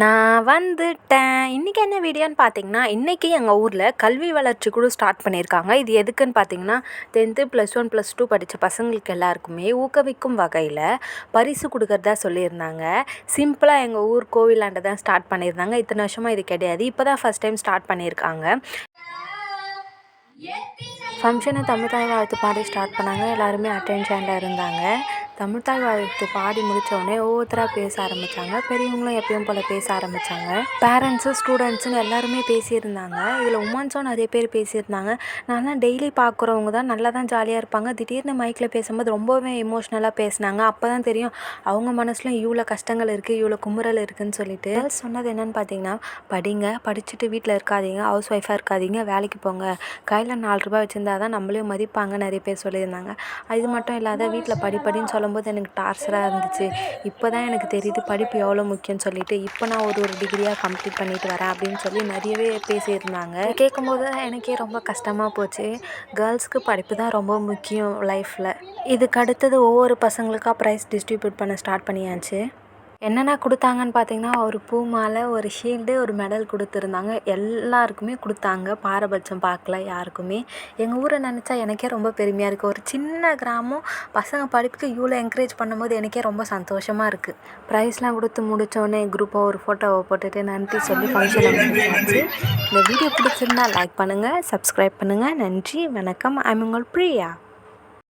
நான் வந்துட்டேன். இன்றைக்கி என்ன வீடியோன்னு பார்த்தீங்கன்னா இன்றைக்கி எங்கள் ஊரில் கல்வி வளர்ச்சி குழு ஸ்டார்ட் பண்ணியிருக்காங்க. இது எதுக்குன்னு பார்த்தீங்கன்னா tenth plus one plus two படித்த பசங்களுக்கு எல்லாருக்குமே ஊக்குவிக்கும் வகையில் பரிசு கொடுக்கறதா சொல்லியிருந்தாங்க. சிம்பிளாக எங்கள் ஊர் கோவிலாண்ட தான் ஸ்டார்ட் பண்ணியிருந்தாங்க. இத்தனை வருஷமாக இது கிடையாது. இப்போ தான் ஃபஸ்ட் டைம் ஸ்டார்ட் பண்ணியிருக்காங்க. ஃபங்க்ஷனை தமிழ்தாய் வாழ்த்து பாடி ஸ்டார்ட் பண்ணாங்க. எல்லாருமே அட்டென்ஷனில் இருந்தாங்க. தமிழ்தாய் வாழ்த்து பாடி முடிச்ச ஒவ்வொருத்தராக பேச ஆரம்பித்தாங்க பெரியவங்களும் எப்பயும் போல் பேச ஆரம்பித்தாங்க பேரண்ட்ஸு ஸ்டூடெண்ட்ஸுன்னு எல்லாருமே பேசியிருந்தாங்க. இதில் உமன்ஸும் நிறைய பேர் பேசியிருந்தாங்க. நான்லாம் டெய்லி பார்க்குறவங்க தான் நல்லா தான் ஜாலியாக இருப்பாங்க. திடீர்னு மைக்கில் பேசும்போது ரொம்பவே எமோஷ்னலாக பேசினாங்க. அப்போ தான் தெரியும் அவங்க மனசில் இவ்வளோ கஷ்டங்கள் இருக்குது இவ்வளோ குமுறல் இருக்குதுன்னு சொல்லிட்டு. சொன்னது என்னென்னு பார்த்தீங்கன்னா படிங்க படிச்சுட்டு வீட்டில் இருக்காதீங்க ஹவுஸ் ஒய்ஃபாக இருக்காதீங்க வேலைக்கு போங்க. கையில் நாலு ரூபாய் வச்சுருந்தா தான் நம்மளையும் மதிப்பாங்க நிறைய பேர் சொல்லியிருந்தாங்க. இது மட்டும் இல்லாத வீட்டில் படிப்படின்னு படின்னு படிக்கும்போது எனக்கு டார்ச்சராக இருந்துச்சு. இப்போ தான் எனக்கு தெரியுது படிப்பு எவ்வளோ முக்கியம்னு சொல்லிட்டு. இப்போ நான் ஒரு ஒரு டிகிரியாக கம்ப்ளீட் பண்ணிட்டு வரேன் அப்படின்னு சொல்லி நிறையவே பேசியிருந்தாங்க. கேட்கும்போது எனக்கே ரொம்ப கஷ்டமாக போச்சு. கேர்ள்ஸ்க்கு படிப்பு தான் ரொம்ப முக்கியம் லைஃப்பில் இதுக்கு அடுத்தது ஒவ்வொரு பசங்களுக்காக ப்ரைஸ் டிஸ்ட்ரிபியூட் பண்ண ஸ்டார்ட் பண்ணியாச்சு. என்னென்ன கொடுத்தாங்கன்னு பார்த்தீங்கன்னா ஒரு பூ மாலை ஒரு ஷீல்டு ஒரு மெடல் கொடுத்துருந்தாங்க. எல்லாருக்குமே கொடுத்தாங்க. பாரபட்சம் பார்க்கல யாருக்குமே. எங்கள் ஊரை நினச்சா எனக்கே ரொம்ப பெருமையாக இருக்குது ஒரு சின்ன கிராமம் பசங்க படிப்புக்கு இவ்வளோ என்கரேஜ் பண்ணும்போது எனக்கே ரொம்ப சந்தோஷமாக இருக்குது ப்ரைஸ்லாம் கொடுத்து முடித்தோடனே குரூப்பாக ஒரு ஃபோட்டோவை போட்டுட்டு நன்றி சொல்லி ஃபங்க்ஷனை இந்த வீடியோ பிடிச்சிருந்தா லைக் பண்ணுங்கள் சப்ஸ்கிரைப் பண்ணுங்கள் நன்றி வணக்கம். ஐம் உங்கள் பிரியா.